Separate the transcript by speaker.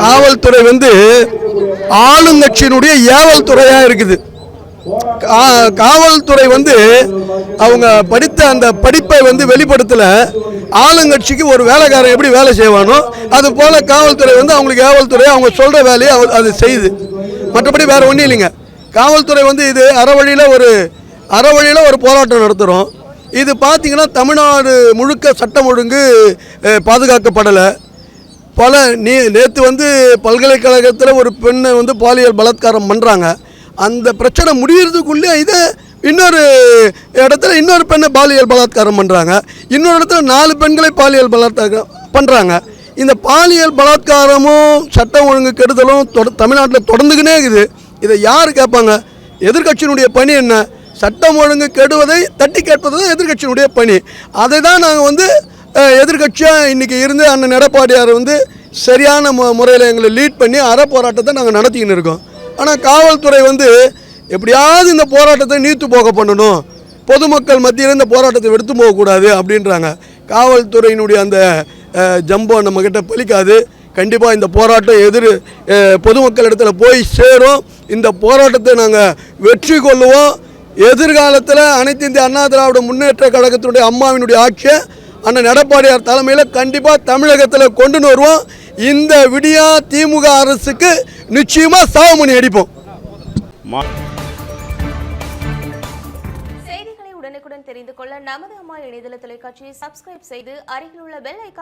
Speaker 1: காவல்துறை வந்து ஆளுங்கட்சியினுடைய ஏவல் துறையாக இருக்குது. காவல்துறை வந்து அவங்க படித்த அந்த படிப்பை வந்து வெளிப்படுத்தல. ஆளுங்கட்சிக்கு ஒரு வேலைக்காரன் எப்படி வேலை செய்வானோ அது போல காவல்துறை வந்து அவங்களுக்கு ஏவல்துறை அவங்க சொல்ற வேலையை அது செய்யுது மற்றபடி வேற ஒன்றும் இல்லைங்க. காவல்துறை வந்து இது அறவழியில் ஒரு அறவழியில் ஒரு போராட்டம் நடத்துகிறோம் இது பார்த்தீங்கன்னா தமிழ்நாடு முழுக்க சட்டம் ஒழுங்கு பாதுகாக்கப்படலை. பல நீ நேற்று வந்து பல்கலைக்கழகத்தில் ஒரு பெண்ணை வந்து பாலியல் பலாத்காரம் பண்ணுறாங்க அந்த பிரச்சனை முடிகிறதுக்குள்ளே இதை இன்னொரு இடத்துல இன்னொரு பெண்ணை பாலியல் பலாத்காரம் பண்ணுறாங்க இன்னொரு இடத்துல நாலு பெண்களை பாலியல் பலாத்காரம் பண்ணுறாங்க இந்த பாலியல் பலாத்காரமும் சட்டம் ஒழுங்கு கெடுதலும் தொட தமிழ்நாட்டில் தொடர்ந்துக்கினே இருக்குது. இதை யார் கேட்பாங்க? எதிர்க்கட்சியினுடைய பணி என்ன? சட்டம் ஒழுங்கு கெடுவதை தட்டி கேட்பது தான் எதிர்கட்சியினுடைய பணி. அதை தான் நாங்கள் வந்து எதிர்கட்சியாக இன்றைக்கி இருந்து அண்ணன் எடப்பாடியார் வந்து சரியான மு முறையில் எங்களை லீட் பண்ணி அறப்போராட்டத்தை நாங்கள் நடத்திக்கின்னு இருக்கோம். ஆனால் காவல்துறை வந்து எப்படியாவது இந்த போராட்டத்தை நீத்து போக பண்ணணும். பொதுமக்கள் மத்தியில் இந்த போராட்டத்தை எடுத்து போகக்கூடாது அப்படின்றாங்க. காவல்துறையினுடைய அந்த ஜம்போ நம்மக்கிட்ட பலிக்காது. கண்டிப்பாக இந்த போராட்டம் எதிர் பொதுமக்கள் இடத்துல போய் சேரும். இந்த போராட்டத்தை நாங்கள் வெற்றி கொள்ளுவோம். எதிர்காலத்தில் அனைத்து இந்திய அண்ணா திராவிட முன்னேற்ற கழகத்தினுடைய அம்மாவினுடைய ஆட்சியை அண்ணன் எடப்பாடியார் தலைமையில் கண்டிப்பாக தமிழகத்தில் கொண்டு வருவோம். இந்த விடியா திமுக அரசுக்கு நிச்சயமாக சாவுமணி அடிப்போம்.
Speaker 2: செய்திகளை உடனுக்குடன் தெரிந்து கொள்ள நமது அம்மா இணையதள தொலைக்காட்சியை சப்ஸ்கிரைப் செய்து அருகில் உள்ள பெல் ஐக்கா